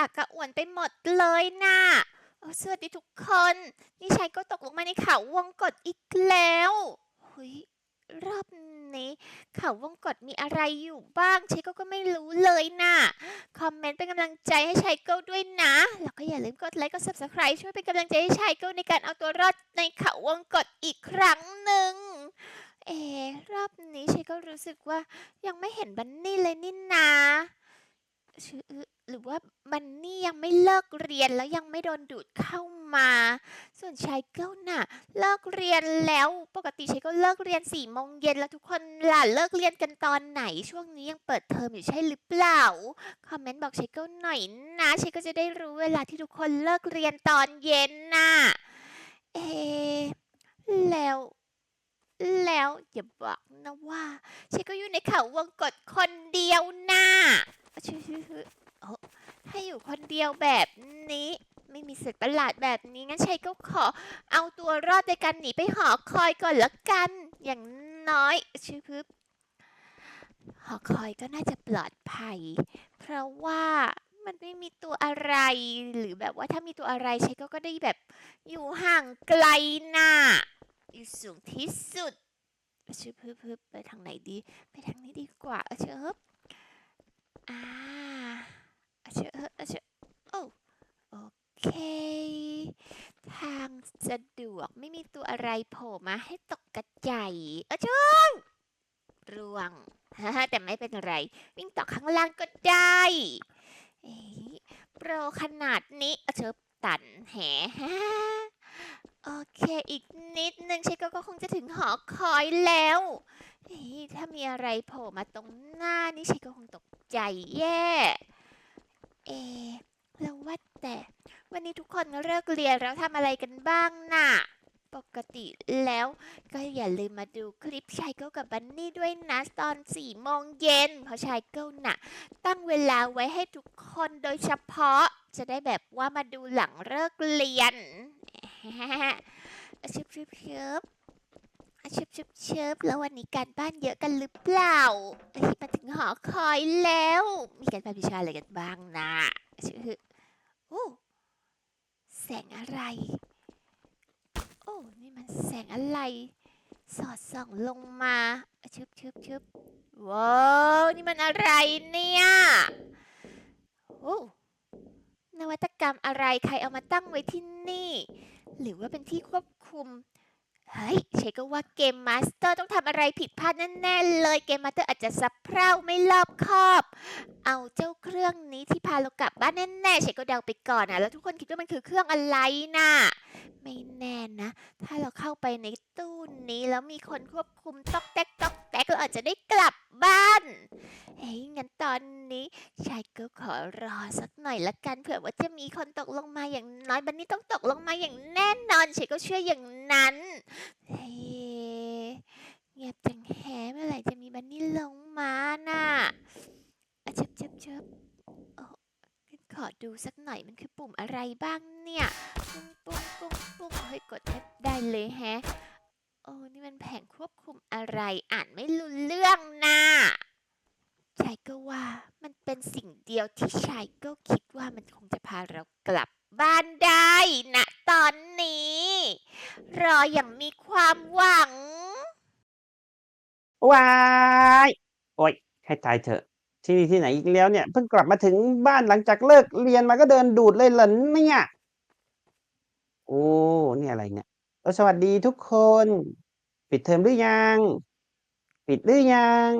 อักกระอ่วนไปหมดเลยน่ะเออสวัสดีทุกคน นี่ชายก็ตกลงมาในเขาวงกฏอีกแล้วเฮ้ยรอบนี้เขาวงกฏมีอะไรอยู่บ้างชายก็ก็ไม่รู้เลยน่ะ คอมเมนต์เป็นกำลังใจให้ชายเกิลด้วยนะ แล้วก็อย่าลืมกดไลค์กด subscribe ช่วยเป็นกำลังใจให้ชายเกิลในการเอาตัวรอดในเขาวงกฏอีกครั้งหนึ่งเออรอบนี้ชายก็รู้สึกว่ายังไม่เห็นบันนี่เลยนี่นา ชื่อหรือว่าบันนี่ยังไม่เลิกเรียนแล้วยังไม่โดนดูดเข้ามา ส่วนชายเกิลน่ะ เลิกเรียนแล้วปกติชายก็เลิกเรียนสี่โมงเย็นแล้วทุกคนล่ะเลิกเรียนกันตอนไหน ช่วงนี้ยังเปิดเทอมอยู่ใช่หรือเปล่าคอมเมนต์บอกชายเกิลหน่อยนะชายก็จะได้รู้เวลาที่ทุกคนเลิกเรียนตอนเย็นน่ะเอแล้วแล้วอย่าบอกนะว่าฉันก็อยู่ในเขาวงกฏคนเดียวน่ะชื่อชื่อชื่อ โอ้ถ้าอยู่คนเดียวแบบนี้ ไม่มีสึกประหลาดแบบนี้งั้นชัยก็ขอ เอาตัวรอดในการหนีไปหอคอยก่อนละกัน อย่างน้อยชื่อพึบหอคอยก็น่าจะปลอดภัย เพราะว่ามันไม่มีตัวอะไร หรือแบบว่าถ้ามีตัวอะไรชัยก็ก็ได้แบบ อยู่ห่างไกลน่ะอยู่สูงที่สุดชื่อพึบพึบไปทางไหนดี ไปทางนี้ดีกว่าเออเชอบ อ่าเออเชอเอเชอโอ้โอเค ทางสะดวกไม่มีตัวอะไรโผล่มาให้ตกกระจายเออเชอบร่วงฮ่าแต่ไม่เป็นไร วิ่งต่อข้างล่างก็ได้เอ้ยโปรขนาดนี้เชอบตันแหฮ่าโอเคอีกนิดนึงเชคก็คงจะถึงหอคอยแล้ว เฮ้ยถ้ามีอะไรโผล่มาตรงหน้านี่เชคก็คงตกใจแย่ เอะแล้วว่าแต่ วันนี้ทุกคนเลิกเรียนแล้วทำอะไรกันบ้างน่ะ ปกติแล้วก็อย่าลืมมาดูคลิปชายเกิลกับบันนี่ด้วยนะตอนสี่โมงเย็นเพราะชายเกิลน่ะ ตั้งเวลาไว้ให้ทุกคนโดยเฉพาะจะได้แบบว่ามาดูหลังเลิกเรียนชึบชึบชึบ ชึบชึบเชึบแล้ววันนี้การบ้านเยอะกันหรือเปล่าเอ้ยมาถึงหอคอยแล้ว มีการบ้านวิชาอะไรกันบ้างนะชึบโอ้แสงอะไร โอ้นี่มันแสงอะไร สอดส่องลงมาชึบชึบชึบว้าวนี่มันอะไรเนี่ยโอ้นวัตกรรมอะไรใครเอามาตั้งไว้ที่นี่ หรือว่าเป็นที่ควบคุม เฮ้ยเชก็ว่าเกมมาสเตอร์ต้องทำอะไรผิดพลาดแน่ๆเลยเกมมาสเตอร์อาจจะสับเพร่าไม่รอบคอบ เอาเจ้าเครื่องนี้ที่พาเรากลับบ้านแน่ๆเชก็เดาไปก่อนนะแล้วทุกคนคิดว่ามันคือเครื่องอะไรน่ะไม่แน่นะ ถ้าเราเข้าไปในตู้นี้แล้วมีคนควบคุมต๊อกแต๊กต๊อกแต๊กเราอาจจะได้กลับบ้าน เฮ้ยงั้นตอนนี้ชายก็ขอรอสักหน่อยละกันเผื่อว่าจะมีคนตกลงมาอย่างน้อยบันนี้ต้องตกลงมาอย่างแน่นอนชายก็เชื่ออย่างนั้นเฮ้ยเงียบจังแฮเมื่อไหร่จะมีบันนี่ลงมาน่ะอะเชิบเชิบเชิบโอ้นขอดูสักหน่อยมันคือปุ่มอะไรบ้างเนี่ย ปุ้งปุ้งปุ้งปุ้งเฮ้ยกดแทบได้เลยแฮะโอ้นี่มันแผงควบคุมอะไรอ่านไม่รู้เรื่องน่ะ ชายก็ว่ามันเป็นสิ่งเดียวที่ชายก็คิดว่ามันคงจะพาเรากลับบ้านได้นะตอนนี้ รออย่างมีความหวัง ว้ายโอ้ยให้ตายเถอะ ที่นี่ที่ไหนอีกแล้วเนี่ย เพิ่งกลับมาถึงบ้านหลังจากเลิกเรียนมาก็เดินดูดเลยเหรอเนี่ยโอ้เนี่ยอะไรเนี่ยเออสวัสดีทุกคน ปิดเทอมหรือยัง ปิดหรือยัง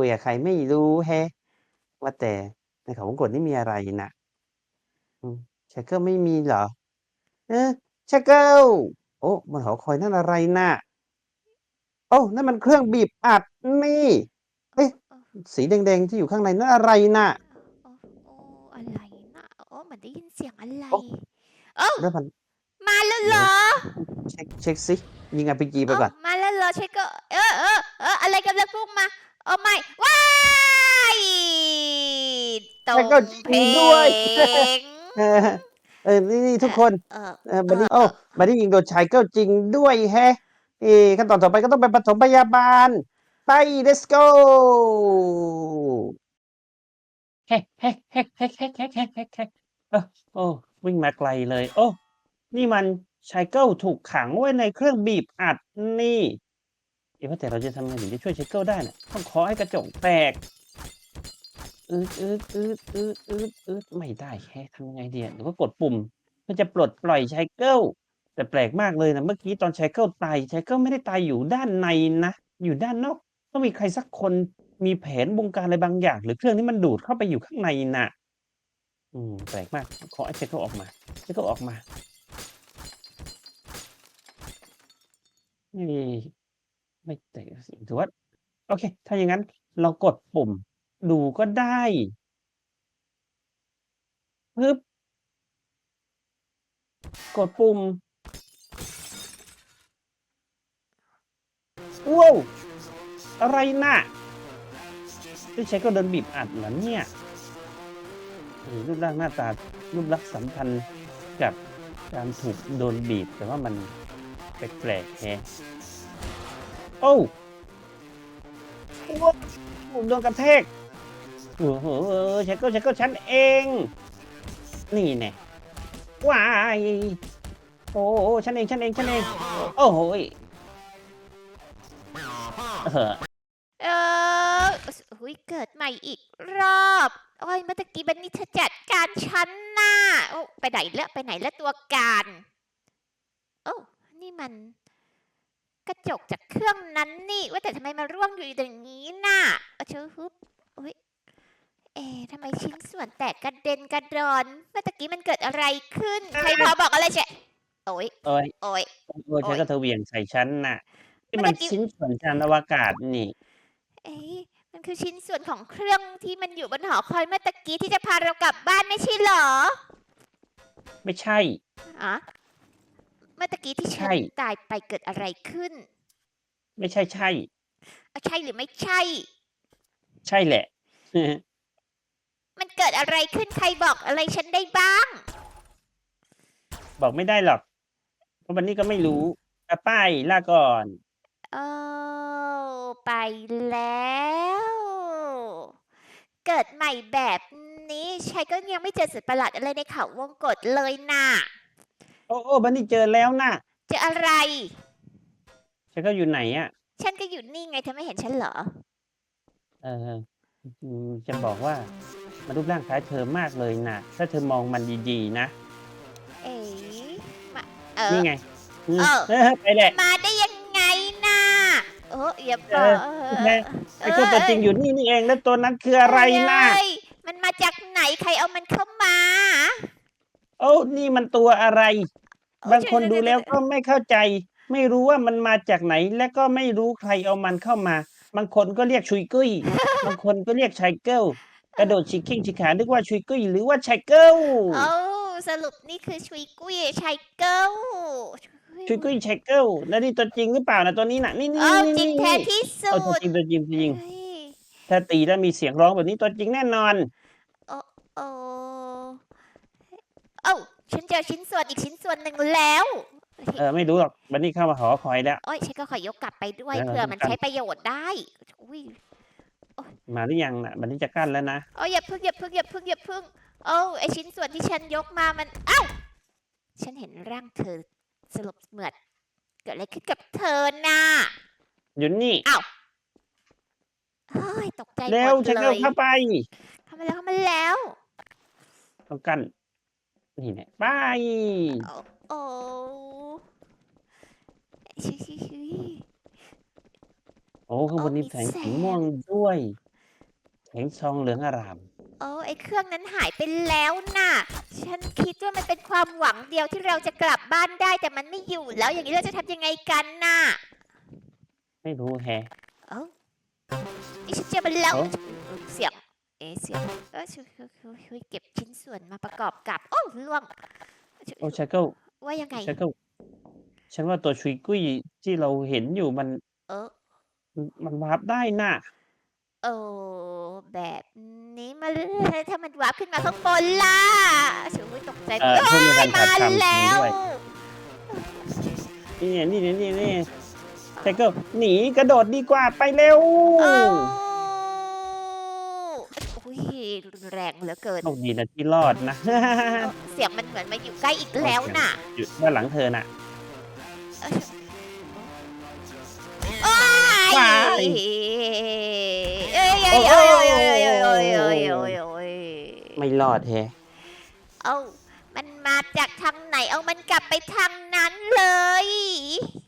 คุยกับใครไม่รู้แฮะ ว่าแต่ในเขาวงกตนี่มีอะไรนะอืมชักเกิลไม่มีเหรอ เออชักเกิลโอ้บนหอคอยนั่นอะไรน่ะ โอ้นั่นมันเครื่องบีบอัดนี่ เอ๊ะ สีแดงๆที่อยู่ข้างในนั่นอะไรน่ะ โอ้โอ้อะไรนะโอ้เหมือนได้ยินเสียงอะไรโอ้เอ้าแล้วมันมาแล้วเหรอเช็คเช็คสิยิงอาร์พีจีไปก่อน เอ้ามาแล้วเหรอเชคก็เออเออเอออะไรกำลังพุ่งมา โอ้ไม่ว้ายตรแล้วงก็เพลยิงด้วย งเออเออนี่นี่ทุกคนเออเออบันนี้โอ้บันนี้ยิงโดนชายเก้าจริงด้วยแฮะเอขั้นตอนต่อไปก็ต้องไปปฐมพยาบาล ไป let's go แฮกแฮกแฮกแฮกแฮกแฮกแฮกแฮกแฮกเออโอ้วิ่งมาไกลเลย โอ้ นี่มันชายเกิลถูกขังไว้ในเครื่องบีบอัดนี่ เอ๊ะว่าแต่เราจะทำไงถึงจะช่วยเชายเกิลได้น่ะต้องขอให้กระจกแตกอืดอืดอืดอืดอืดอืดไม่ได้แค่ทำไงดีอะหรือว่ากดปุ่มเพื่อจะปลดปล่อยชายเกิลแต่แปลกมากเลยนะเมื่อกี้ตอนชายเกิลตายชายเกิลไม่ได้ตายอยู่ด้านในนะอยู่ด้านนอกต้องมีใครสักคนมีแผนบงการอะไรบางอย่าง หรือเครื่องที่มันดูดเข้าไปอยู่ข้างในน่ะ อืมแปลกมาก ขอให้ชายเกิลออกมาเชายเกิลออกมาไม่ ไม่แต่ถือว่า โอเค ถ้าอย่างนั้นเรากดปุ่มดูก็ได้ปึ๊บกดปุ่มว้าวอะไรน่ะที่ใช้ก็เดินบีบอัดเหรอนเนี่ยรูปร่างหน้าตารูปลักษณ์สัมพันธ์กับการถูกโดนบีบ แต่ว่ามันแปลกๆแฮะ โอ้โอ้ผมโดนกระแทกโอ้โหฉันก็ฉันก็ฉันเอง นี่แน่วายโอ้ฉันเองฉันเองฉันเอง โอ้โหยเออเอออุ้ยเกิดใหม่อีกรอบ โอ้ยเมื่อตะกี้บันนี่เธอจัดการฉันน่ะโอ้ไปไหนแล้วไปไหนแล้วตัวการ โอ้นี่มัน กระจกจากเครื่องนั้นนี่ ว่าแต่ทำไมมาร่วงอยู่อย่างนี้น่ะเอาเชอฮึบอุ้ยเอ๊ะทำไมชิ้นส่วนแตกกระเด็นกระดอนเมื่อตะกี้มันเกิดอะไรขึ้น ใครพอบอกอะไรเชะโอ้ยโอ้ยโอ้ย โอ้ยฉันก็เธอเหวี่ยงใส่ฉันน่ะที่เมื่มัอนตะกี้ชิ้นส่วนจานอวกาศนี่ เอ๊ะมันคือชิ้นส่วนของเครื่องที่มันอยู่บนหอคอยเมื่อตะกี้ที่จะพาเรากลับบ้านไม่ใช่เหรอไม่ใช่อะ เมื่อตะกี้ที่ใช่ฉันตายไปเกิดอะไรขึ้นไม่ใช่ใช่ เอาใช่หรือไม่ใช่ ใช่แหละ มันเกิดอะไรขึ้นใครบอกอะไรฉันได้บ้าง บอกไม่ได้หรอก เพราะวันนี้ก็ไม่รู้อะไป้ายลาก่อน โอ้ไปแล้ว เกิดใหม่แบบนี้ชัยก็ยังไม่เจอสัตว์ประหลาดอะไรในเขาวงกฏเลยน่ะ โอ้โอ้บันนี่เจอแล้วน่ะเจออะไร ฉันก็อยู่ไหนอะ ฉันก็อยู่นี่ไงเธอไม่เห็นฉันเหรอ เอออืมจะบอกว่ามันรูปร่างคล้ายเธอมากเลยนะถ้าเธอมองมันดีๆนะ เอ๋มาเออ นี่ไงอืมเออเออไปแหละ มาได้ยังไงน่ะโอ้อย่าบเออกอแม่ ไอ้ตัวตัวจริงอยู่นี่นี่เองแล้วตัวนั้นคืออะไรนะเอ้ยมันมาจากไหนใครเอามันเข้ามา โอ้นี่มันตัวอะไรโอ้บางคนช่วยดูแล้วก็ไม่เข้าใจ ไม่รู้ว่ามันมาจากไหน และก็ไม่รู้ใครเอามันเข้ามา บางคนก็เรียกชุยกุ้ย บางคนก็เรียกชายเกิลกระโดดชิคกิ้งชิขานึกว่าชุยกุ้ยหรือว่าชายเกิลโอ้สรุปนี่คือชุยกุ้ยชายเกิลชุยกุ้ยชายเกิลแล้วนี่ตัวจริงหรือเปล่านะตัวนี้น่ะนี่นี่โอ้นี่จริงนี่แท้ที่สุเอาตัวดจริงตัวจริงตัวจริงเฮ้ยถ้าตีแล้วมีเสียงร้องแบบนี้ตัวจริงแน่นอน โอ้โอ้โอ้ฉันเจอชิ้นส่วนอีกชิ้นส่วนหนึ่งแล้ว เออไม่รู้หรอกบันนี่เข้ามาหอคอยแล้ว โอ้ยฉันก็ขอยกกลับไปด้วยเออเผื่อมันกัน ใช้ประโยชน์ได้อุ้ยมาหรือยังน่ะบันนี่จะกั้นแล้วนะโอ้ยอย่าพึ่งอย่าพึ่งอย่าพึ่งอย่าพึ่งโอ้ไอชิ้นส่วนที่ฉันยกมามันเอ้าฉันเห็นร่างเธอสลบเหมือดเกิดอะไรขึ้นกับเธอน่ะอยู่นี่เฮ้ยตกใจหมเร็วดชายเลเกิลยเข้าไปเข้ามาแล้วเข้ามาแล้วต้องกั้น นี่แหละไปโอ้โอ้ชิชิชิโอ้ข้างบนนี้มีแสงแสสีงม่วงด้วย แสงซองเหลืองอาราม โอ้ไอเครื่องนั้นหายไปแล้วน่ะ ฉันคิดว่ามันเป็นความหวังเดียวที่เราจะกลับบ้านได้แต่มันไม่อยู่แล้วอย่างนี้เราจะทำยังไงกันน่ะ ไม่รู้แฮะเอ้านี่ฉันเจอมันแล้วเอ้าเสียง เอะเสียงเออช่วยช่วยช่วยช่วยเก็บชิ้น ส่วนมาประกอบกับ โอ้ล่วงโอ้ชายเกิลว่ายังไงชายเกิลฉันว่าตัวชุยกุ้ยที่เราเห็นอยู่มัน เออ มันวาร์ปได้น่ะโอ้แบบนี้มาเลยถ้ามันวาร์ปขึ้นมาข้างบนล่ะฉันไม่ตกใจเออเพิ่งมีการมาถ่ายทำแล้วด้วยนี่นี่นี่นี่นี่ชายเกิลหนีกระโดดดีกว่าไปเร็วโอ้อุ้ยรุน แรงเหลือเกิน โชคดีนะที่รอดนะเอ้าเสียงมันเหมือนมาอยู่ใกล้อีกแล้วน่ะอยู่ด้านหลังเธอน่ะเอ้ยโอ้ยว้ายเอ้ยเอ้ยเอ้ยเอ้ยเอ้ยเอ้ยเอ้ยเอ้ยเอ้ยไม่รอดแฮะเอ้ามันมาจากทางไหน เอามันกลับไปทางนั้นเลย